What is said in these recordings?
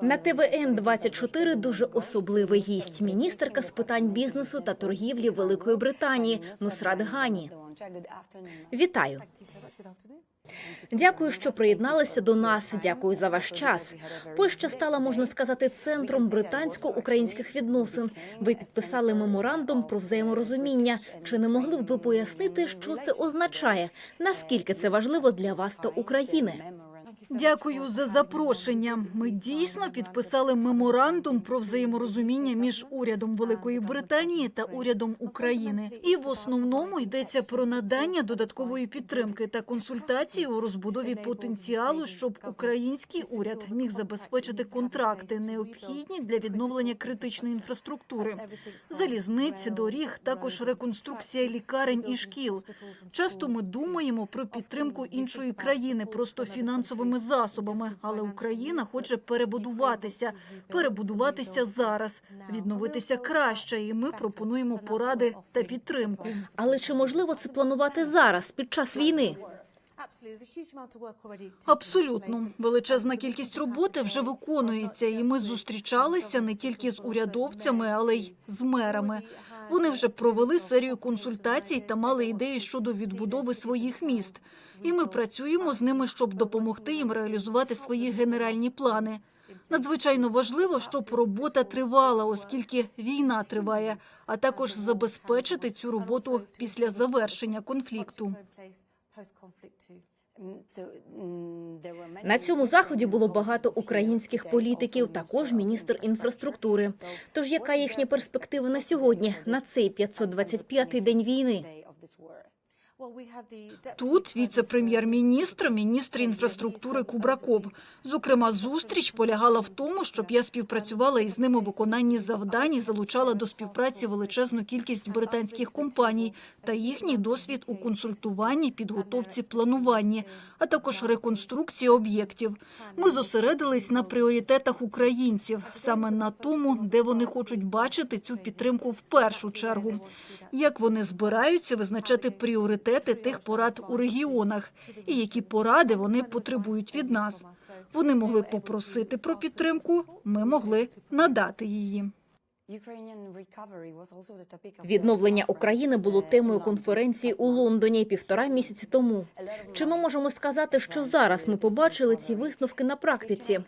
На ТВН 24 дуже особливий гість міністерка з питань бізнесу та торгівлі Великої Британії Нусрат Гані. Вітаю. Дякую, що приєдналися до нас. Дякую за ваш час. Польща стала, можна сказати, центром британсько-українських відносин. Ви підписали меморандум про взаєморозуміння. Чи не могли б ви пояснити, що це означає? Наскільки це важливо для вас та України? Дякую за запрошення. Ми дійсно підписали меморандум про взаєморозуміння між урядом Великої Британії та урядом України. І в основному йдеться про надання додаткової підтримки та консультації у розбудові потенціалу, щоб український уряд міг забезпечити контракти, необхідні для відновлення критичної інфраструктури, залізниць, доріг, також реконструкція лікарень і шкіл. Часто ми думаємо про підтримку іншої країни просто фінансовими засобами, але Україна хоче перебудуватися, перебудуватися зараз, відновитися краще. І ми пропонуємо поради та підтримку. Але чи можливо це планувати зараз під час війни? Абсолютно величезна кількість роботи вже виконується, і ми зустрічалися не тільки з урядовцями, але й з мерами. Вони вже провели серію консультацій та мали ідеї щодо відбудови своїх міст. І ми працюємо з ними, щоб допомогти їм реалізувати свої генеральні плани. Надзвичайно важливо, щоб робота тривала, оскільки війна триває, а також забезпечити цю роботу після завершення конфлікту. На цьому заході було багато українських політиків, також міністр інфраструктури. Тож яка їхня перспектива на сьогодні, на цей 525-й день війни? Тут віце-прем'єр-міністр, міністр інфраструктури Кубраков. Зокрема, зустріч полягала в тому, щоб я співпрацювала із ними у виконанні завдань і залучала до співпраці величезну кількість британських компаній та їхній досвід у консультуванні, підготовці, плануванні, а також реконструкції об'єктів. Ми зосередились на пріоритетах українців, саме на тому, де вони хочуть бачити цю підтримку в першу чергу. Як вони збираються визначати пріоритети тих порад у регіонах, і які поради вони потребують від нас. Вони могли попросити про підтримку, ми могли надати її. Відновлення України було темою конференції у Лондоні півтора місяці тому. Чи ми можемо сказати, що зараз ми побачили ці висновки на практиці?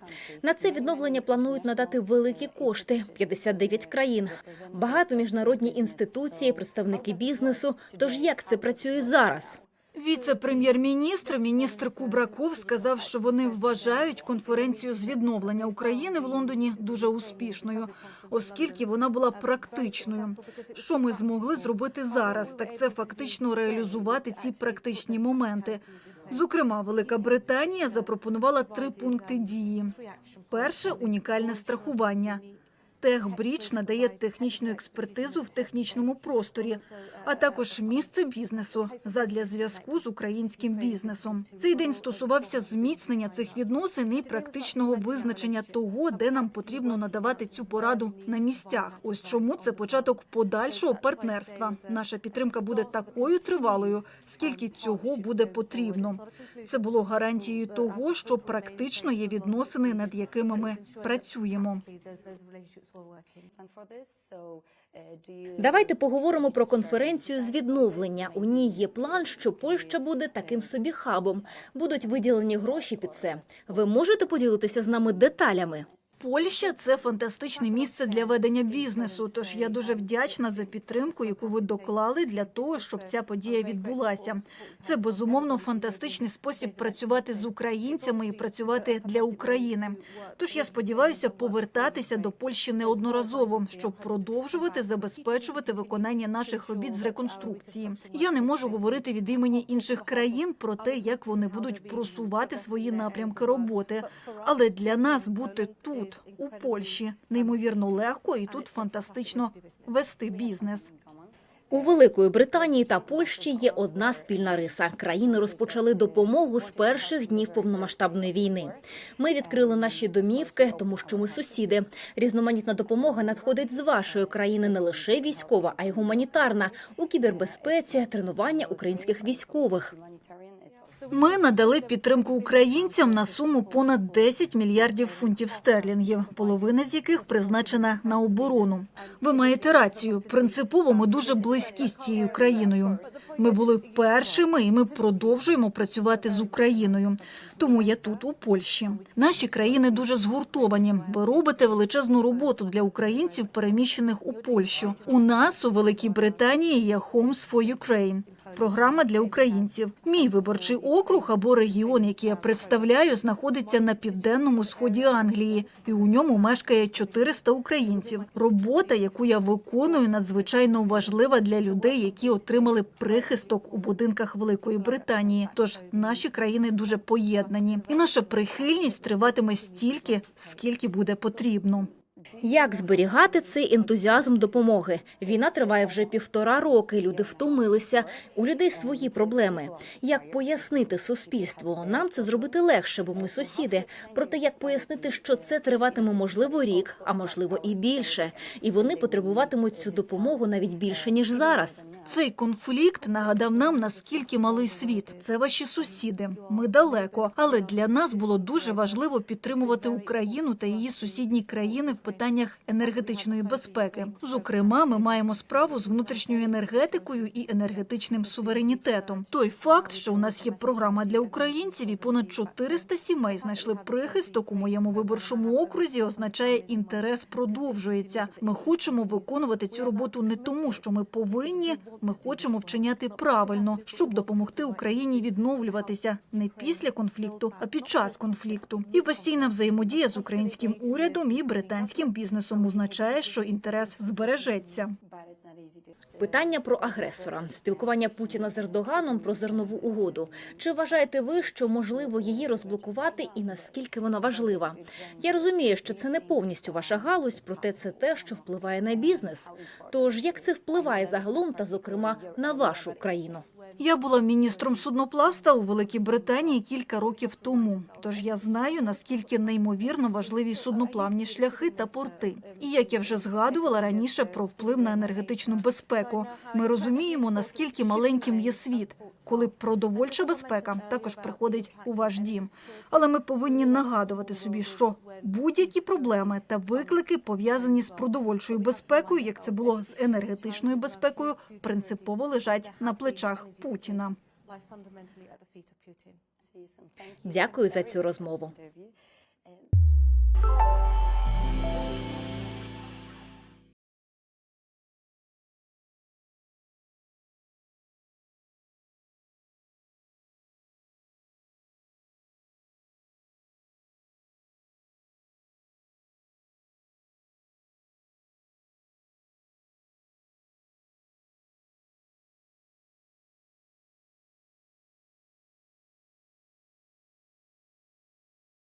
На це відновлення планують надати великі кошти 59 країн, багато міжнародні інституції, представники бізнесу. Тож як це працює зараз? Віце-прем'єр-міністр, міністр Кубраков сказав, що вони вважають конференцію з відновлення України в Лондоні дуже успішною, оскільки вона була практичною. Що ми змогли зробити зараз? Так це фактично реалізувати ці практичні моменти. Зокрема, Велика Британія запропонувала три пункти дії. Перше унікальне страхування. Техбрідж надає технічну експертизу в технічному просторі, а також місце бізнесу задля зв'язку з українським бізнесом. Цей день стосувався зміцнення цих відносин і практичного визначення того, де нам потрібно надавати цю пораду на місцях. Ось чому це початок подальшого партнерства. Наша підтримка буде такою тривалою, скільки цього буде потрібно. Це було гарантією того, що практично є відносини, над якими ми працюємо. Давайте поговоримо про конференцію з відновлення. У ній є план, що Польща буде таким собі хабом. Будуть виділені гроші під це. Ви можете поділитися з нами деталями? Польща це фантастичне місце для ведення бізнесу. Тож я дуже вдячна за підтримку, яку ви доклали для того, щоб ця подія відбулася. Це безумовно фантастичний спосіб працювати з українцями і працювати для України. Тож я сподіваюся повертатися до Польщі неодноразово, щоб продовжувати забезпечувати виконання наших робіт з реконструкції. Я не можу говорити від імені інших країн про те, як вони будуть просувати свої напрямки роботи. Але для нас бути тут, у Польщі, неймовірно легко, і тут фантастично вести бізнес. У Великої Британії та Польщі є одна спільна риса. Країни розпочали допомогу з перших днів повномасштабної війни. Ми відкрили наші домівки, тому що ми сусіди. Різноманітна допомога надходить з вашої країни не лише військова, а й гуманітарна у кібербезпеці, тренування українських військових. Ми надали підтримку українцям на суму понад 10 мільярдів фунтів стерлінгів, половина з яких призначена на оборону. Ви маєте рацію. Принципово ми дуже близькі з цією країною. Ми були першими, і ми продовжуємо працювати з Україною. Тому я тут, у Польщі. Наші країни дуже згуртовані. Ви робите величезну роботу для українців, переміщених у Польщу. У нас у Великій Британії є Homes for Ukraine. Програма для українців. Мій виборчий округ або регіон, який я представляю, знаходиться на південному сході Англії, і у ньому мешкає 400 українців. Робота, яку я виконую, надзвичайно важлива для людей, які отримали прихисток у будинках Великої Британії. Тож наші країни дуже поєднані, і наша прихильність триватиме стільки, скільки буде потрібно. Як зберігати цей ентузіазм допомоги? Війна триває вже півтора роки. Люди втомилися. У людей свої проблеми. Як пояснити суспільству? Нам це зробити легше, бо ми сусіди. Проте як пояснити, що це триватиме можливо рік, а можливо і більше, і вони потребуватимуть цю допомогу навіть більше ніж зараз. Цей конфлікт нагадав нам, наскільки малий світ. Це ваші сусіди. Ми далеко, але для нас було дуже важливо підтримувати Україну та її сусідні країни в питаннях енергетичної безпеки. Зокрема, ми маємо справу з внутрішньою енергетикою і енергетичним суверенітетом. Той факт, що у нас є програма для українців, і понад 400 сімей знайшли прихисток у моєму виборчому окрузі, означає інтерес продовжується. Ми хочемо виконувати цю роботу не тому, що ми повинні. Ми хочемо вчиняти правильно, щоб допомогти Україні відновлюватися не після конфлікту, а під час конфлікту. І постійна взаємодія з українським урядом і британським бізнесом означає, що інтерес збережеться. Питання про агресора, спілкування Путіна з Ердоганом про зернову угоду. Чи вважаєте ви, що можливо її розблокувати і наскільки вона важлива? Я розумію, що це не повністю ваша галузь, проте це те, що впливає на бізнес. Тож як це впливає загалом та, зокрема, на вашу країну? Я була міністром судноплавства у Великій Британії кілька років тому. Тож я знаю, наскільки неймовірно важливі судноплавні шляхи та порти. І як я вже згадувала раніше про вплив на енергетичну безпеку, ми розуміємо, наскільки маленьким є світ, коли продовольча безпека також приходить у ваш дім. Але ми повинні нагадувати собі, що будь-які проблеми та виклики пов'язані з продовольчою безпекою, як це було з енергетичною безпекою, принципово лежать на плечах Путіна. Дякую за цю розмову.